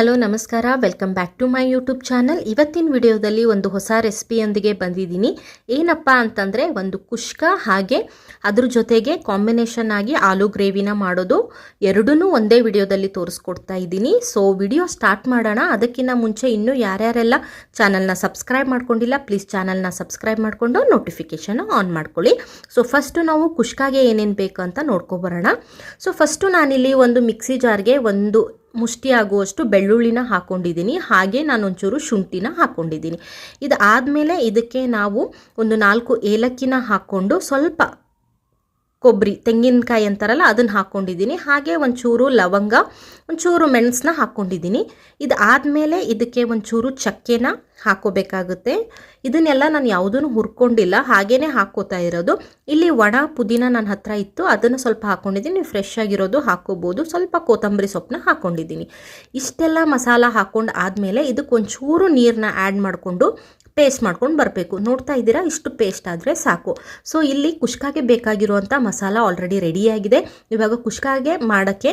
Hello, ನಮಸ್ಕಾರ. Welcome back to my YouTube channel ಇವತ್ತಿನ ವಿಡಿಯೋದಲ್ಲಿ ಒಂದು ಹೊಸ ರೆಸಿಪಿಯೊಂದಿಗೆ ಬಂದಿದ್ದೀನಿ. ಏನಪ್ಪ ಅಂತಂದರೆ, ಒಂದು ಕುಷ್ಕ ಹಾಗೆ ಅದ್ರ ಜೊತೆಗೆ ಕಾಂಬಿನೇಷನ್ ಆಗಿ ಆಲೂ ಗ್ರೇವಿನ ಮಾಡೋದು ಎರಡೂ ಒಂದೇ ವಿಡಿಯೋದಲ್ಲಿ ತೋರಿಸ್ಕೊಡ್ತಾ ಇದ್ದೀನಿ. ಸೊ ವಿಡಿಯೋ ಸ್ಟಾರ್ಟ್ ಮಾಡೋಣ. ಅದಕ್ಕಿಂತ ಮುಂಚೆ ಇನ್ನೂ ಯಾರ್ಯಾರೆಲ್ಲ ಚಾನಲ್ನ ಸಬ್ಸ್ಕ್ರೈಬ್ ಮಾಡ್ಕೊಂಡಿಲ್ಲ ಪ್ಲೀಸ್ ಚಾನಲ್ನ ಸಬ್ಸ್ಕ್ರೈಬ್ ಮಾಡಿಕೊಂಡು ನೋಟಿಫಿಕೇಷನ್ ಆನ್ ಮಾಡ್ಕೊಳ್ಳಿ. ಸೊ ಫಸ್ಟು ನಾವು ಕುಷ್ಕಾಗೆ ಏನೇನು ಬೇಕು ಅಂತ ನೋಡ್ಕೊಬರೋಣ ಸೊ ಫಸ್ಟು ನಾನಿಲ್ಲಿ ಒಂದು ಮಿಕ್ಸಿ ಜಾರ್ಗೆ ಒಂದು ಮುಷ್ಟಿ ಆಗುವಷ್ಟು ಬೆಳ್ಳುಳ್ಳಿನ ಹಾಕ್ಕೊಂಡಿದ್ದೀನಿ ಹಾಗೆ ನಾನು ಒಂಚೂರು ಶುಂಠಿನ ಹಾಕ್ಕೊಂಡಿದ್ದೀನಿ ಇದಾದಮೇಲೆ ಇದಕ್ಕೆ ನಾವು ಒಂದು ನಾಲ್ಕು ಏಲಕ್ಕಿನ ಹಾಕ್ಕೊಂಡು ಸ್ವಲ್ಪ ಕೊಬ್ಬರಿ ತೆಂಗಿನಕಾಯಿ ಅಂತಾರಲ್ಲ, ಅದನ್ನು ಹಾಕ್ಕೊಂಡಿದ್ದೀನಿ ಹಾಗೆ ಒಂಚೂರು ಲವಂಗ, ಒಂಚೂರು ಮೆಣಸನ್ನ ಹಾಕ್ಕೊಂಡಿದ್ದೀನಿ ಇದಾದಮೇಲೆ ಇದಕ್ಕೆ ಒಂಚೂರು ಚಕ್ಕೆನ ಹಾಕೋಬೇಕಾಗುತ್ತೆ. ಇದನ್ನೆಲ್ಲ ನಾನು ಯಾವುದೂ ಹುರ್ಕೊಂಡಿಲ್ಲ ಹಾಗೇ ಹಾಕೋತಾ ಇರೋದು. ಇಲ್ಲಿ ಒಣ ಪುದೀನ ನನ್ನ ಹತ್ರ ಇತ್ತು. ಅದನ್ನು ಸ್ವಲ್ಪ ಹಾಕ್ಕೊಂಡಿದ್ದೀನಿ ನೀವು ಫ್ರೆಶ್ ಆಗಿರೋದು ಹಾಕೋಬೋದು. ಸ್ವಲ್ಪ ಕೊತ್ತಂಬರಿ ಸೊಪ್ಪನ್ನ ಹಾಕ್ಕೊಂಡಿದ್ದೀನಿ ಇಷ್ಟೆಲ್ಲ ಮಸಾಲ ಹಾಕ್ಕೊಂಡು ಆದಮೇಲೆ ಇದಕ್ಕೆ ಒಂಚೂರು ನೀರನ್ನ ಆ್ಯಡ್ ಮಾಡಿಕೊಂಡು ಪೇಸ್ಟ್ ಮಾಡ್ಕೊಂಡು ಬರಬೇಕು. ನೋಡ್ತಾ ಇದ್ದೀರಾ? ಇಷ್ಟು ಪೇಸ್ಟ್ ಆದರೆ ಸಾಕು. ಸೊ ಇಲ್ಲಿ ಕುಷ್ಕಾಗೆ ಬೇಕಾಗಿರುವಂಥ ಮಸಾಲ ಆಲ್ರೆಡಿ ರೆಡಿಯಾಗಿದೆ ಇವಾಗ ಕುಷ್ಕಾಗೆ ಮಾಡೋಕ್ಕೆ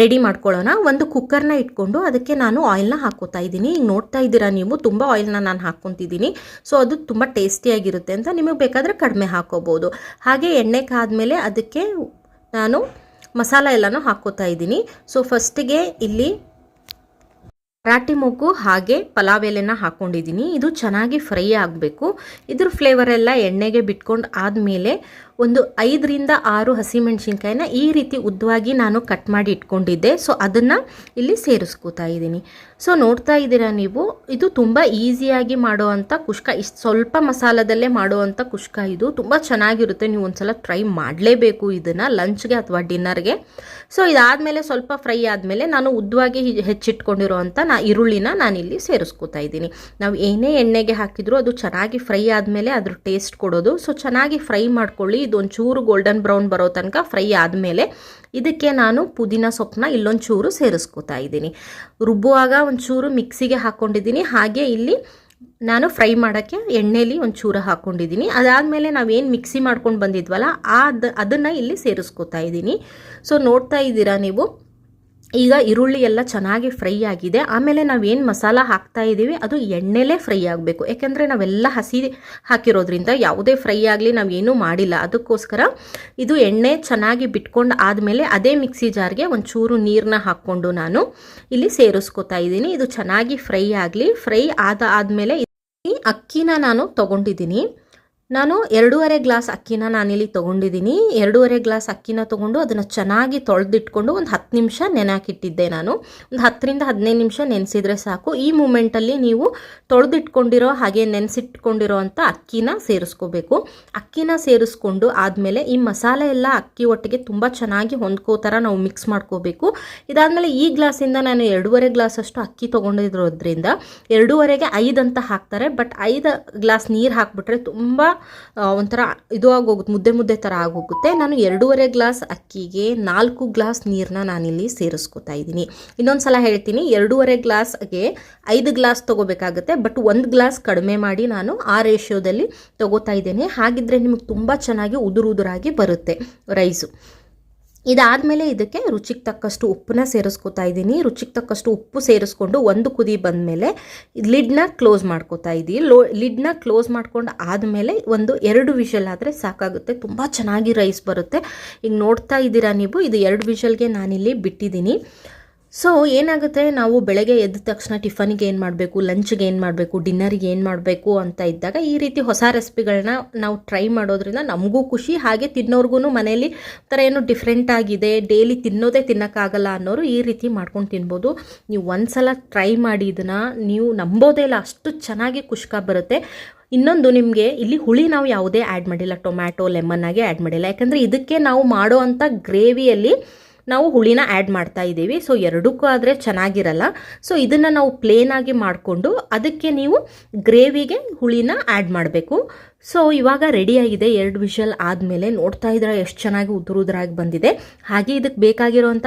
ರೆಡಿ ಮಾಡ್ಕೊಳ್ಳೋಣ. ಒಂದು ಕುಕ್ಕರ್ನ ಇಟ್ಕೊಂಡು ಅದಕ್ಕೆ ನಾನು ಆಯಿಲ್ನ ಹಾಕೋತಾ ಇದ್ದೀನಿ. ಈಗ ನೋಡ್ತಾ ಇದ್ದೀರಾ ನೀವು, ತುಂಬ ಆಯಿಲ್ನ ನಾನು ಹಾಕ್ಕೊತಿದ್ದೀನಿ. ಸೊ ಅದು ತುಂಬ ಟೇಸ್ಟಿಯಾಗಿರುತ್ತೆ ಅಂತ ನಿಮಗೆ ಬೇಕಾದರೆ ಕಡಿಮೆ ಹಾಕೋಬೋದು. ಹಾಗೆ ಎಣ್ಣೆ ಕಾದ್ಮೇಲೆ ಅದಕ್ಕೆ ನಾನು ಮಸಾಲ ಎಲ್ಲನೂ ಹಾಕೋತಾ ಇದ್ದೀನಿ. ಸೊ ಫಸ್ಟಿಗೆ ಇಲ್ಲಿ ಮರಾಠಿ ಮೊಗ್ಗು ಹಾಗೆ ಪಲಾವ್ ಎಲೆನ ಹಾಕ್ಕೊಂಡಿದ್ದೀನಿ ಇದು ಚೆನ್ನಾಗಿ ಫ್ರೈ ಆಗಬೇಕು. ಇದ್ರ ಫ್ಲೇವರೆಲ್ಲ ಎಣ್ಣೆಗೆ ಬಿಟ್ಕೊಂಡು ಆದಮೇಲೆ ಒಂದು ಐದರಿಂದ ಆರು ಹಸಿಮೆಣ್ಸಿನ್ಕಾಯಿನ ಈ ರೀತಿ ಉದ್ದವಾಗಿ ನಾನು ಕಟ್ ಮಾಡಿ ಇಟ್ಕೊಂಡಿದ್ದೆ. ಸೊ ಅದನ್ನು ಇಲ್ಲಿ ಸೇರಿಸ್ಕೋತಾ ಇದ್ದೀನಿ. ಸೊ ನೋಡ್ತಾ ಇದ್ದೀರಾ ನೀವು? ಇದು ತುಂಬ ಈಸಿಯಾಗಿ ಮಾಡುವಂಥ ಕುಷ್ಕ. ಇಷ್ಟು ಸ್ವಲ್ಪ ಮಸಾಲದಲ್ಲೇ ಮಾಡುವಂಥ ಕುಷ್ಕ ಇದು. ತುಂಬ ಚೆನ್ನಾಗಿರುತ್ತೆ. ನೀವು ಒಂದ್ಸಲ ಟ್ರೈ ಮಾಡಲೇಬೇಕು ಇದನ್ನು ಲಂಚ್ಗೆ ಅಥವಾ ಡಿನ್ನರ್ಗೆ. ಸೊ ಇದಾದಮೇಲೆ ಸ್ವಲ್ಪ ಫ್ರೈ ಆದಮೇಲೆ ನಾನು ಉದ್ದವಾಗಿ ಹೆಚ್ಚಿಟ್ಕೊಂಡಿರೋವಂಥ ನಾ ಈರುಳ್ಳಿನ ನಾನಿಲ್ಲಿ ಸೇರಿಸ್ಕೋತಾ ಇದ್ದೀನಿ. ನಾವು ಏನೇ ಎಣ್ಣೆಗೆ ಹಾಕಿದ್ರು ಅದು ಚೆನ್ನಾಗಿ ಫ್ರೈ ಆದಮೇಲೆ ಅದ್ರ ಟೇಸ್ಟ್ ಕೊಡೋದು. ಸೊ ಚೆನ್ನಾಗಿ ಫ್ರೈ ಮಾಡ್ಕೊಳ್ಳಿ. ಇದು ಒಂಚೂರು ಗೋಲ್ಡನ್ ಬ್ರೌನ್ ಬರೋ ತನಕ ಫ್ರೈ ಆದಮೇಲೆ ಇದಕ್ಕೆ ನಾನು ಪುದೀನ ಸೊಪ್ಪನ್ನ ಇಲ್ಲೊಂದು ಚೂರು ಸೇರಿಸ್ಕೋತಾ ಇದ್ದೀನಿ. ರುಬ್ಬುವಾಗ ಒಂಚೂರು ಮಿಕ್ಸಿಗೆ ಹಾಕ್ಕೊಂಡಿದ್ದೀನಿ ಹಾಗೆ ಇಲ್ಲಿ ನಾನು ಫ್ರೈ ಮಾಡೋಕ್ಕೆ ಎಣ್ಣೆಲಿ ಒಂದು ಚೂರು ಹಾಕ್ಕೊಂಡಿದ್ದೀನಿ ಅದಾದಮೇಲೆ ನಾವೇನು ಮಿಕ್ಸಿ ಮಾಡ್ಕೊಂಡು ಬಂದಿದ್ವಲ್ಲ ಅದು ಅದನ್ನು ಇಲ್ಲಿ ಸೇರಿಸ್ಕೋತಾ ಇದ್ದೀನಿ. ಸೊ ನೋಡ್ತಾ ಇದ್ದೀರಾ ನೀವು? ಈಗ ಈರುಳ್ಳಿ ಎಲ್ಲ ಚೆನ್ನಾಗಿ ಫ್ರೈ ಆಗಿದೆ. ಆಮೇಲೆ ನಾವೇನು ಮಸಾಲ ಹಾಕ್ತಾ ಇದ್ದೀವಿ ಅದು ಎಣ್ಣೆಲೇ ಫ್ರೈ ಆಗಬೇಕು. ಯಾಕೆಂದರೆ ನಾವೆಲ್ಲ ಹಸಿ ಹಾಕಿರೋದ್ರಿಂದ ಯಾವುದೇ ಫ್ರೈ ಆಗಲಿ ನಾವೇನೂ ಮಾಡಿಲ್ಲ. ಅದಕ್ಕೋಸ್ಕರ ಇದು ಎಣ್ಣೆ ಚೆನ್ನಾಗಿ ಬಿಟ್ಕೊಂಡು ಆದಮೇಲೆ ಅದೇ ಮಿಕ್ಸಿ ಜಾರ್ಗೆ ಒಂಚೂರು ನೀರನ್ನ ಹಾಕ್ಕೊಂಡು ನಾನು ಇಲ್ಲಿ ಸೇರಿಸ್ಕೊತಾ ಇದ್ದೀನಿ. ಇದು ಚೆನ್ನಾಗಿ ಫ್ರೈ ಆಗಲಿ, ಫ್ರೈ ಆದ ಆದಮೇಲೆ ಅಕ್ಕಿನ ನಾನು ತೊಗೊಂಡಿದ್ದೀನಿ. ನಾನು ಎರಡೂವರೆ ಗ್ಲಾಸ್ ಅಕ್ಕಿನ ನಾನಿಲ್ಲಿ ತೊಗೊಂಡಿದ್ದೀನಿ. ಎರಡೂವರೆ ಗ್ಲಾಸ್ ಅಕ್ಕಿನ ತೊಗೊಂಡು ಅದನ್ನು ಚೆನ್ನಾಗಿ ತೊಳೆದಿಟ್ಕೊಂಡು ಒಂದು ಹತ್ತು ನಿಮಿಷ ನೆನಾಕಿಟ್ಟಿದ್ದೆ ನಾನು. ಒಂದು ಹತ್ತರಿಂದ ಹದಿನೈದು ನಿಮಿಷ ನೆನೆಸಿದ್ರೆ ಸಾಕು. ಈ ಮೂಮೆಂಟಲ್ಲಿ ನೀವು ತೊಳೆದಿಟ್ಕೊಂಡಿರೋ ಹಾಗೆ ನೆನೆಸಿಟ್ಕೊಂಡಿರೋ ಅಂಥ ಅಕ್ಕಿನ ಸೇರಿಸ್ಕೋಬೇಕು. ಅಕ್ಕಿನ ಸೇರಿಸ್ಕೊಂಡು ಆದಮೇಲೆ ಈ ಮಸಾಲೆ ಎಲ್ಲ ಅಕ್ಕಿ ಒಟ್ಟಿಗೆ ತುಂಬ ಚೆನ್ನಾಗಿ ಹೊಂದ್ಕೋ ಥರ ನಾವು ಮಿಕ್ಸ್ ಮಾಡ್ಕೋಬೇಕು. ಇದಾದಮೇಲೆ ಈ ಗ್ಲಾಸಿಂದ ನಾನು ಎರಡೂವರೆ ಗ್ಲಾಸ್ ಅಷ್ಟು ಅಕ್ಕಿ ತೊಗೊಂಡಿರೋದ್ರಿಂದ ಎರಡೂವರೆಗೆ ಐದು ಅಂತ ಹಾಕ್ತಾರೆ. ಬಟ್ ಐದು ಗ್ಲಾಸ್ ನೀರು ಹಾಕ್ಬಿಟ್ರೆ ತುಂಬ ಒಂಥರ ಇದು ಆಗೋಗುತ್ತೆ, ಮುದ್ದೆ ಮುದ್ದೆ ಥರ ಆಗೋಗುತ್ತೆ. ನಾನು ಎರಡೂವರೆ ಗ್ಲಾಸ್ ಅಕ್ಕಿಗೆ ನಾಲ್ಕು ಗ್ಲಾಸ್ ನೀರನ್ನ ನಾನಿಲ್ಲಿ ಸೇರಿಸ್ಕೊತಾ ಇದ್ದೀನಿ. ಇನ್ನೊಂದು ಸಲ ಹೇಳ್ತೀನಿ, ಎರಡೂವರೆ ಗ್ಲಾಸ್ಗೆ ಐದು ಗ್ಲಾಸ್ ತೊಗೋಬೇಕಾಗುತ್ತೆ, ಬಟ್ ಒಂದು ಗ್ಲಾಸ್ ಕಡಿಮೆ ಮಾಡಿ ನಾನು ಆ ರೇಷಿಯೋದಲ್ಲಿ ತೊಗೋತಾ ಇದ್ದೇನೆ. ಹಾಗಿದ್ರೆ ನಿಮಗೆ ತುಂಬ ಚೆನ್ನಾಗಿ ಉದುರು ಉದುರಾಗಿ ಬರುತ್ತೆ ರೈಸು. ಇದಾದಮೇಲೆ ಇದಕ್ಕೆ ರುಚಿಗೆ ತಕ್ಕಷ್ಟು ಉಪ್ಪನ್ನ ಸೇರಿಸ್ಕೊತಾ ಇದ್ದೀನಿ. ರುಚಿಗೆ ತಕ್ಕಷ್ಟು ಉಪ್ಪು ಸೇರಿಸ್ಕೊಂಡು ಒಂದು ಕುದಿ ಬಂದಮೇಲೆ ಲಿಡ್ನ ಕ್ಲೋಸ್ ಮಾಡ್ಕೋತಾ ಇದ್ದೀವಿ ಲೋ ಲಿಡ್ನ ಕ್ಲೋಸ್ ಮಾಡ್ಕೊಂಡು ಆದಮೇಲೆ ಒಂದು ಎರಡು ವಿಷಲ್ ಆದರೆ ಸಾಕಾಗುತ್ತೆ. ತುಂಬ ಚೆನ್ನಾಗಿ ರೈಸ್ ಬರುತ್ತೆ. ಈಗ ನೋಡ್ತಾ ಇದ್ದೀರಾ ನೀವು? ಇದು ಎರಡು ವಿಷಲ್ಗೆ ನಾನಿಲ್ಲಿ ಬಿಟ್ಟಿದ್ದೀನಿ. ಸೊ ಏನಾಗುತ್ತೆ? ನಾವು ಬೆಳಗ್ಗೆ ಎದ್ದ ತಕ್ಷಣ ಟಿಫನಿಗೆ ಏನು ಮಾಡಬೇಕು? ಲಂಚ್ಗೆ ಏನು ಮಾಡಬೇಕು? ಡಿನ್ನರ್ಗೆ ಏನು ಮಾಡಬೇಕು ಅಂತ ಇದ್ದಾಗ ಈ ರೀತಿ ಹೊಸ ರೆಸಿಪಿಗಳನ್ನ ನಾವು ಟ್ರೈ ಮಾಡೋದ್ರಿಂದ ನಮಗೂ ಖುಷಿ, ಹಾಗೆ ತಿನ್ನೋರ್ಗು ಮನೇಲಿ ಥರ ಏನು ಡಿಫ್ರೆಂಟ್ ಆಗಿದೆ. ಡೈಲಿ ತಿನ್ನೋದೇ ತಿನ್ನೋಕ್ಕಾಗಲ್ಲ ಅನ್ನೋರು ಈ ರೀತಿ ಮಾಡ್ಕೊಂಡು ತಿನ್ಬೋದು. ನೀವು ಒಂದು ಸಲ ಟ್ರೈ ಮಾಡಿ ಇದನ್ನು. ನೀವು ನಂಬೋದೇ ಇಲ್ಲ, ಅಷ್ಟು ಚೆನ್ನಾಗಿ ಖುಷ್ಕ ಬರುತ್ತೆ. ಇನ್ನೊಂದು ನಿಮಗೆ ಇಲ್ಲಿ ಹುಳಿ ನಾವು ಯಾವುದೇ ಆ್ಯಡ್ ಮಾಡಿಲ್ಲ. ಟೊಮ್ಯಾಟೊ ಲೆಮನ್ನಾಗೆ ಆ್ಯಡ್ ಮಾಡಿಲ್ಲ. ಯಾಕಂದರೆ ಇದಕ್ಕೆ ನಾವು ಮಾಡೋ ಅಂಥ ಗ್ರೇವಿಯಲ್ಲಿ ನಾವು ಹುಳಿನ ಆ್ಯಡ್ ಮಾಡ್ತಾ ಇದ್ದೀವಿ. ಸೊ ಎರಡಕ್ಕೂ ಆದರೆ ಚೆನ್ನಾಗಿರಲ್ಲ. ಸೊ ಇದನ್ನು ನಾವು ಪ್ಲೇನಾಗಿ ಮಾಡಿಕೊಂಡು ಅದಕ್ಕೆ ನೀವು ಗ್ರೇವಿಗೆ ಹುಳಿನ ಆ್ಯಡ್ ಮಾಡಬೇಕು. ಸೊ ಇವಾಗ ರೆಡಿಯಾಗಿದೆ ಎರಡು ವಿಷಲ್ ಆದಮೇಲೆ ನೋಡ್ತಾ ಇದ್ರೆ ಎಷ್ಟು ಚೆನ್ನಾಗಿ ಉದುರು ಉದುರಾಗಿ ಬಂದಿದೆ. ಹಾಗೆ ಇದಕ್ಕೆ ಬೇಕಾಗಿರುವಂಥ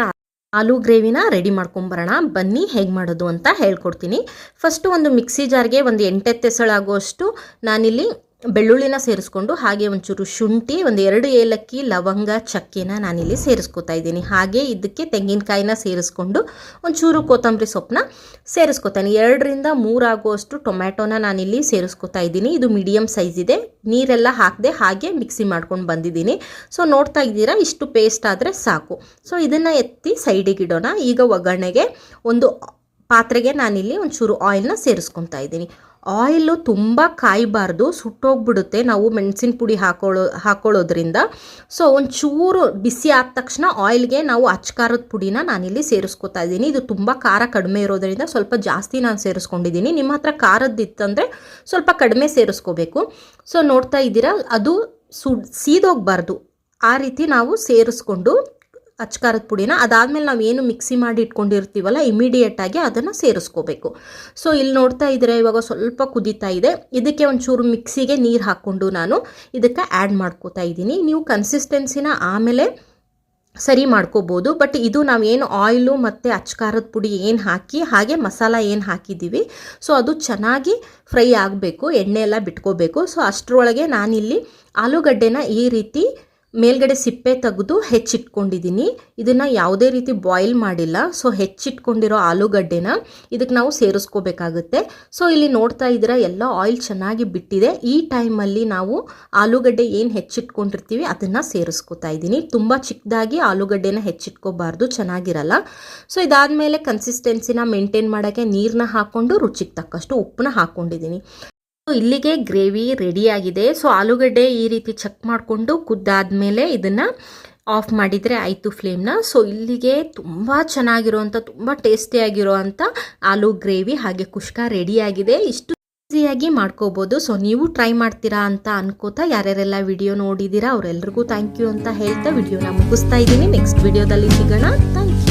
ಆಲೂ ಗ್ರೇವಿನ ರೆಡಿ ಮಾಡ್ಕೊಂಬರೋಣ ಬನ್ನಿ ಹೇಗೆ ಮಾಡೋದು ಅಂತ ಹೇಳ್ಕೊಡ್ತೀನಿ. ಫಸ್ಟು ಒಂದು ಮಿಕ್ಸಿ ಜಾರ್ಗೆ ಒಂದು ಎಂಟೆತ್ತೆಸಳಾಗುವಷ್ಟು ನಾನಿಲ್ಲಿ ಬೆಳ್ಳುಳ್ಳಿನ ಸೇರಿಸ್ಕೊಂಡು ಹಾಗೆ ಒಂಚೂರು ಶುಂಠಿ, ಒಂದು ಎರಡು ಏಲಕ್ಕಿ, ಲವಂಗ, ಚಕ್ಕೆನ ನಾನಿಲ್ಲಿ ಸೇರಿಸ್ಕೊತಾ ಇದ್ದೀನಿ. ಹಾಗೆ ಇದಕ್ಕೆ ತೆಂಗಿನಕಾಯಿನ ಸೇರಿಸ್ಕೊಂಡು ಒಂಚೂರು ಕೊತ್ತಂಬರಿ ಸೊಪ್ಪನ್ನ ಸೇರಿಸ್ಕೊತಾನೆ. ಎರಡರಿಂದ ಮೂರಾಗುವಷ್ಟು ಟೊಮ್ಯಾಟೊನ ನಾನಿಲ್ಲಿ ಸೇರಿಸ್ಕೊತಾ ಇದ್ದೀನಿ. ಇದು ಮೀಡಿಯಮ್ ಸೈಜ್ ಇದೆ. ನೀರೆಲ್ಲ ಹಾಕದೆ ಹಾಗೆ ಮಿಕ್ಸಿ ಮಾಡ್ಕೊಂಡು ಬಂದಿದ್ದೀನಿ. ಸೊ, ನೋಡ್ತಾ ಇದ್ದೀರಾ, ಇಷ್ಟು ಪೇಸ್ಟ್ ಆದರೆ ಸಾಕು. ಸೊ, ಇದನ್ನು ಎತ್ತಿ ಸೈಡಿಗೆ ಇಡೋಣ. ಈಗ ಒಗ್ಗರಣೆಗೆ ಒಂದು ಪಾತ್ರೆಗೆ ನಾನಿಲ್ಲಿ ಒಂಚೂರು ಆಯಿಲ್ನ ಸೇರಿಸ್ಕೊತಾ ಇದ್ದೀನಿ. ಆಯಿಲು ತುಂಬ ಕಾಯಬಾರ್ದು, ಸುಟ್ಟೋಗ್ಬಿಡುತ್ತೆ. ನಾವು ಮೆಣಸಿನ ಪುಡಿ ಹಾಕೊಳ್ಳೋ, ಹಾಕೊಳ್ಳೋದ್ರಿಂದ. ಸೊ ಒಂಚೂರು ಬಿಸಿ ಆದ ತಕ್ಷಣ ಆಯಿಲ್ಗೆ ನಾವು ಅಚ್ಕಾರದ ಪುಡಿನ ನಾನಿಲ್ಲಿ ಸೇರಿಸ್ಕೊತಾ ಇದ್ದೀನಿ. ಇದು ತುಂಬ ಖಾರ ಕಡಿಮೆ ಇರೋದರಿಂದ ಸ್ವಲ್ಪ ಜಾಸ್ತಿ ನಾನು ಸೇರಿಸ್ಕೊಂಡಿದ್ದೀನಿ. ನಿಮ್ಮ ಹತ್ರ ಖಾರದ್ದಿತ್ತಂದರೆ ಸ್ವಲ್ಪ ಕಡಿಮೆ ಸೇರಿಸ್ಕೋಬೇಕು. ಸೊ ನೋಡ್ತಾ ಇದ್ದೀರಾ? ಅದು ಸುಡ್ ಸೀದೋಗಬಾರ್ದು. ಆ ರೀತಿ ನಾವು ಸೇರಿಸ್ಕೊಂಡು ಅಚ್ಕಾರದ ಪುಡಿನ. ಅದಾದಮೇಲೆ ನಾವು ಏನು ಮಿಕ್ಸಿ ಮಾಡಿ ಇಟ್ಕೊಂಡಿರ್ತೀವಲ್ಲ ಇಮಿಡಿಯೇಟಾಗಿ ಅದನ್ನು ಸೇರಿಸ್ಕೋಬೇಕು. ಸೊ ಇಲ್ಲಿ ನೋಡ್ತಾ ಇದ್ರೆ ಇವಾಗ ಸ್ವಲ್ಪ ಕುದೀತಾ ಇದೆ. ಇದಕ್ಕೆ ಒಂಚೂರು ಮಿಕ್ಸಿಗೆ ನೀರು ಹಾಕ್ಕೊಂಡು ನಾನು ಇದಕ್ಕೆ ಆ್ಯಡ್ ಮಾಡ್ಕೋತಾ ಇದ್ದೀನಿ. ನೀವು ಕನ್ಸಿಸ್ಟೆನ್ಸಿನ ಆಮೇಲೆ ಸರಿ ಮಾಡ್ಕೋಬೋದು. ಬಟ್ ಇದು ನಾವೇನು ಆಯಿಲು ಮತ್ತು ಅಚ್ಕಾರದ ಪುಡಿ ಏನು ಹಾಕಿ, ಹಾಗೆ ಮಸಾಲ ಏನು ಹಾಕಿದ್ದೀವಿ ಸೊ ಅದು ಚೆನ್ನಾಗಿ ಫ್ರೈ ಆಗಬೇಕು. ಎಣ್ಣೆ ಎಲ್ಲ ಬಿಟ್ಕೋಬೇಕು. ಸೊ ಅಷ್ಟರೊಳಗೆ ನಾನಿಲ್ಲಿ ಆಲೂಗಡ್ಡೆನ ಈ ರೀತಿ ಮೇಲ್ಗಡೆ ಸಿಪ್ಪೆ ತೆಗೆದು ಹೆಚ್ಚಿಟ್ಕೊಂಡಿದ್ದೀನಿ. ಇದನ್ನು ಯಾವುದೇ ರೀತಿ ಬಾಯ್ಲ್ ಮಾಡಿಲ್ಲ. ಸೊ ಹೆಚ್ಚಿಟ್ಕೊಂಡಿರೋ ಆಲೂಗಡ್ಡೆನ ಇದಕ್ಕೆ ನಾವು ಸೇರಿಸ್ಕೋಬೇಕಾಗುತ್ತೆ. ಸೊ ಇಲ್ಲಿ ನೋಡ್ತಾ ಇದ್ದೀರಾ, ಎಲ್ಲ ಆಯಿಲ್ ಚೆನ್ನಾಗಿ ಬಿಟ್ಟಿದೆ. ಈ ಟೈಮಲ್ಲಿ ನಾವು ಆಲೂಗಡ್ಡೆ ಏನು ಹೆಚ್ಚಿಟ್ಕೊಂಡಿರ್ತೀವಿ ಅದನ್ನು ಸೇರಿಸ್ಕೋತಾ ಇದ್ದೀನಿ. ತುಂಬ ಚಿಕ್ಕದಾಗಿ ಆಲೂಗಡ್ಡೆನ ಹೆಚ್ಚಿಟ್ಕೋಬಾರ್ದು, ಚೆನ್ನಾಗಿರಲ್ಲ. ಸೊ ಇದಾದಮೇಲೆ ಕನ್ಸಿಸ್ಟೆನ್ಸಿನ ಮೇಂಟೈನ್ ಮಾಡೋಕ್ಕೆ ನೀರನ್ನ ಹಾಕ್ಕೊಂಡು ರುಚಿಗೆ ತಕ್ಕಷ್ಟು ಉಪ್ಪನ್ನ ಹಾಕ್ಕೊಂಡಿದ್ದೀನಿ ಇಲ್ಲಿಗೆ ಗ್ರೇವಿ ರೆಡಿಯಾಗಿದೆ ಸೊ ಆಲೂಗಡ್ಡೆ ಈ ರೀತಿ ಚೆಕ್ ಮಾಡಿಕೊಂಡು ಕುದ್ದಾದ್ಮೇಲೆ ಇದನ್ನು ಆಫ್ ಮಾಡಿದರೆ ಆಯಿತು ಫ್ಲೇಮ್ನ ಸೊ ಇಲ್ಲಿಗೆ ತುಂಬ ಚೆನ್ನಾಗಿರೋವಂಥ ತುಂಬ ಟೇಸ್ಟಿಯಾಗಿರೋವಂಥ ಆಲೂ ಗ್ರೇವಿ ಹಾಗೆ ಕುಷ್ಕ ರೆಡಿಯಾಗಿದೆ ಇಷ್ಟು ಈಸಿಯಾಗಿ ಮಾಡ್ಕೋಬೋದು. ಸೊ ನೀವು ಟ್ರೈ ಮಾಡ್ತೀರಾ ಅಂತ ಅನ್ಕೋತಾ ಯಾರ್ಯಾರೆಲ್ಲ ವಿಡಿಯೋ ನೋಡಿದ್ದೀರಾ ಅವರೆಲ್ರಿಗೂ ಥ್ಯಾಂಕ್ ಯು ಅಂತ ಹೇಳ್ತಾ ವಿಡಿಯೋನ ಮುಗಿಸ್ತಾ ಇದ್ದೀನಿ. ನೆಕ್ಸ್ಟ್ ವಿಡಿಯೋದಲ್ಲಿ ಸಿಗೋಣ. Thank you